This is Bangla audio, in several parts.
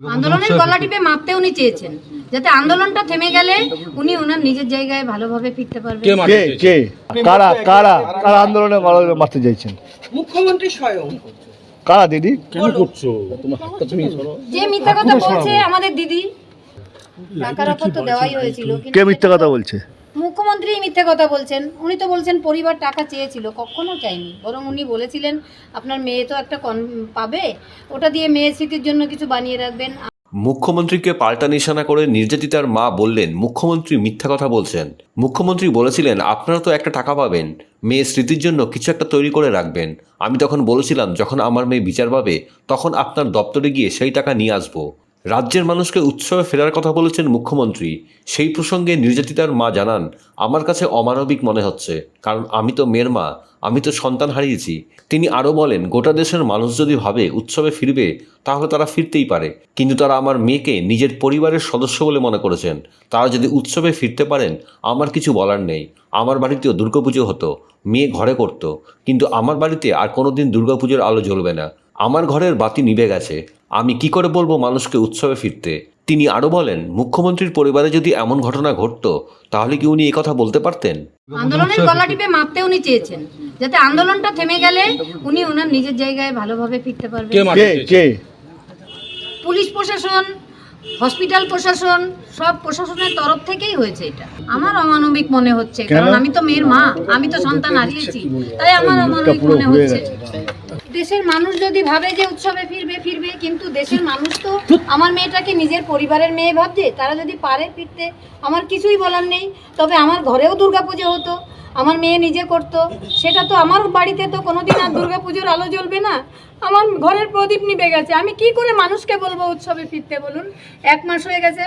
আন্দোলনের গলা টিপে মাপতে উনি চেয়েছেন যাতে আন্দোলনটা থেমে গেলে উনি ওনার নিজের জায়গায় ভালোভাবে ফিরতে পারবেন। কে মারতে কে কারা কারা কারা আন্দোলনে মারতে চাইছেন মুখ্যমন্ত্রী স্বয়ং। কারা দিদি? কেন করছ? তোমার হাতটা তুমি যে মিথ্যা কথা বলছে আমাদের দিদি টাকার অফার তো দেওয়াই হয়েছিল কে মিথ্যা কথা বলছে? মুখ্যমন্ত্রী মিথ্যে কথা বলছেন। উনি তো বলছেন পরিবার টাকা চেয়েছিল, কখনো চাইনি। বরং উনি বলেছিলেন, আপনার মেয়ে তো একটা পাবে, ওটা দিয়ে মেয়ের স্মৃতির জন্য কিছু বানিয়ে রাখবেন। মুখ্যমন্ত্রীকে পাল্টা নিশানা করে নির্যাতিতার মা বললেন, মুখ্যমন্ত্রী মিথ্যা কথা বলছেন। মুখ্যমন্ত্রী বলেছিলেন, আপনারা তো একটা টাকা পাবেন, মেয়ের স্মৃতির জন্য কিছু একটা তৈরি করে রাখবেন। আমি তখন বলেছিলাম, যখন আমার মেয়ে বিচার পাবে, তখন আপনার দপ্তরে গিয়ে সেই টাকা নিয়ে আসব। রাজ্যের মানুষকে উৎসবে ফেরার কথা বলেছেন মুখ্যমন্ত্রী। সেই প্রসঙ্গে নির্যাতিতার মা জানান, আমার কাছে অমানবিক মনে হচ্ছে, কারণ আমি তো মেয়ের মা, আমি তো সন্তান হারিয়েছি। তিনি আরও বলেন, গোটা দেশের মানুষ যদি ভাবে উৎসবে ফিরবে, তাহলে তারা ফিরতেই পারে। কিন্তু তারা আমার মেয়েকে নিজের পরিবারের সদস্য বলে মনে করেছেন। তারা যদি উৎসবে ফিরতে পারেন, আমার কিছু বলার নেই। আমার বাড়িতেও দুর্গাপুজো হতো, মেয়ে ঘরে করত। কিন্তু আমার বাড়িতে আর কোনোদিন দুর্গাপুজোর আলো জ্বলবে না। আমার ঘরের বাতি নিভে গেছে। আমি কি করে বলব মানুষকে উৎসবে ফিরতে? তিনি আরও বলেন মুখ্যমন্ত্রীর পরিবারে যদি এমন ঘটনা ঘটতো তাহলে কি উনি কথা বলতে পারতেন? আন্দোলনের গলা টিপে মাপতে উনি চেয়েছেন যাতে আন্দোলনটা থেমে গেলে উনি ওনার নিজের জায়গায় ভালোভাবে ফিরতে পারবেন। পুলিশ প্রশাসন হসপিটাল প্রশাসন সব প্রশাসনের তরফ থেকেই হয়েছে এটা। আমার অমানবিক মনে হচ্ছে কারণ আমি তো মেয়ের মা আমি তো সন্তান হারিয়েছি তাই আমার অমানবিক মনে হচ্ছে। দেশের মানুষ যদি ভাবে যে উৎসবে ফিরবে ফিরবে কিন্তু দেশের মানুষ তো আমার মেয়েটাকে নিজের পরিবারের মেয়ে ভাবছে। তারা যদি পারে ফিরতে আমার কিছুই বলার নেই। তবে আমার ঘরেও দুর্গাপুজো হতো আমার মেয়ে নিজে করত। সেটা তো আমার বাড়িতে তো কোনোদিন আর দুর্গাপুজোর আলো জ্বলবে না। আমার ঘরের প্রদীপ নিভে গেছে। আমি কি করে মানুষকে বলব উৎসবে ফিরতে বলুন? এক মাস হয়ে গেছে।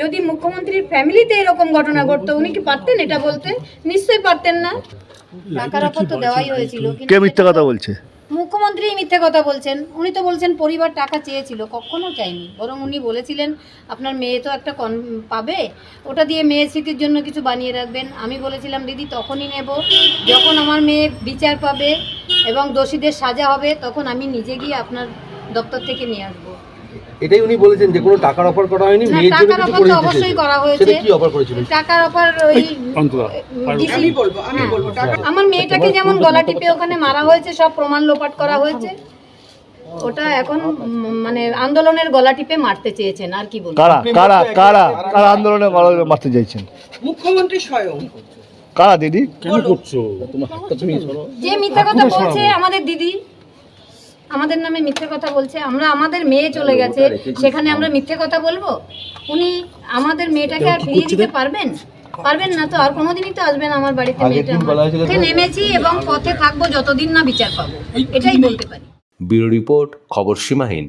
যদি মুখ্যমন্ত্রীর ফ্যামিলিতে এরকম ঘটনা ঘটতো উনি কি পারতেন এটা বলতে? নিশ্চয়ই পারতেন না। টাকার অফার তো দেওয়াই হয়েছিল কে মিথ্যা কথা বলছে? মুখ্যমন্ত্রী মিথ্যে কথা বলছেন। উনি তো বলছেন পরিবার টাকা চেয়েছিল, কখনো চাইনি। বরং উনি বলেছিলেন, আপনার মেয়ে তো একটা কন, পাবে, ওটা দিয়ে মেয়ের স্মৃতির জন্য কিছু বানিয়ে রাখবেন। আমি বলেছিলাম, দিদি, তখনই নেব। যখন আমার মেয়ে বিচার পাবে এবং দোষীদের সাজা হবে, তখন আমি নিজে গিয়ে আপনার দপ্তর থেকে নিয়ে আসব। এটাই উনি বলেছেন যে কোনো টাকার অফার করা হয়নি মেয়ের জন্য টাকার কিছু অফার করে তো অবশ্যই করা হয়েছে। সেটা কি অফার করেছিলেন টাকার অফার ওই অন্তরা আমি বলব আমি বলব টাকা আমার মেয়েটাকে যেমন গলা টিপে ওখানে মারা হয়েছে সব প্রমাণ লোপাট করা হয়েছে। ওটা এখন মানে আন্দোলনের গলা টিপে মারতে চেয়েছেন আর কি বলব। কারা কারা কারা কারা আন্দোলনে মারা- মারতে চাইছেন? মুখ্যমন্ত্রী স্বয়ং। কারা দিদি? কেন করছ? তোমার হাতটা তুমি সরো যে মিথ্যা কথা বলছে আমাদের দিদি আমাদের নামে মিথ্যে কথা বলছে আমরা আমাদের মেয়ে চলে গেছে সেখানে আমরা মিথ্যে কথা বলব? উনি আমাদের মেয়েটাকে আর ফিরিয়ে দিতে পারবেন? পারবেন না তো আর কোনোদিনই তো আসবেন আমার বাড়িতে মেয়েটা আমার। নেমেছি এবং পথে থাকব যতদিন না বিচার পাবো। এটাই বলতে পারি। ব্যুরো রিপোর্ট খবর সীমাহীন।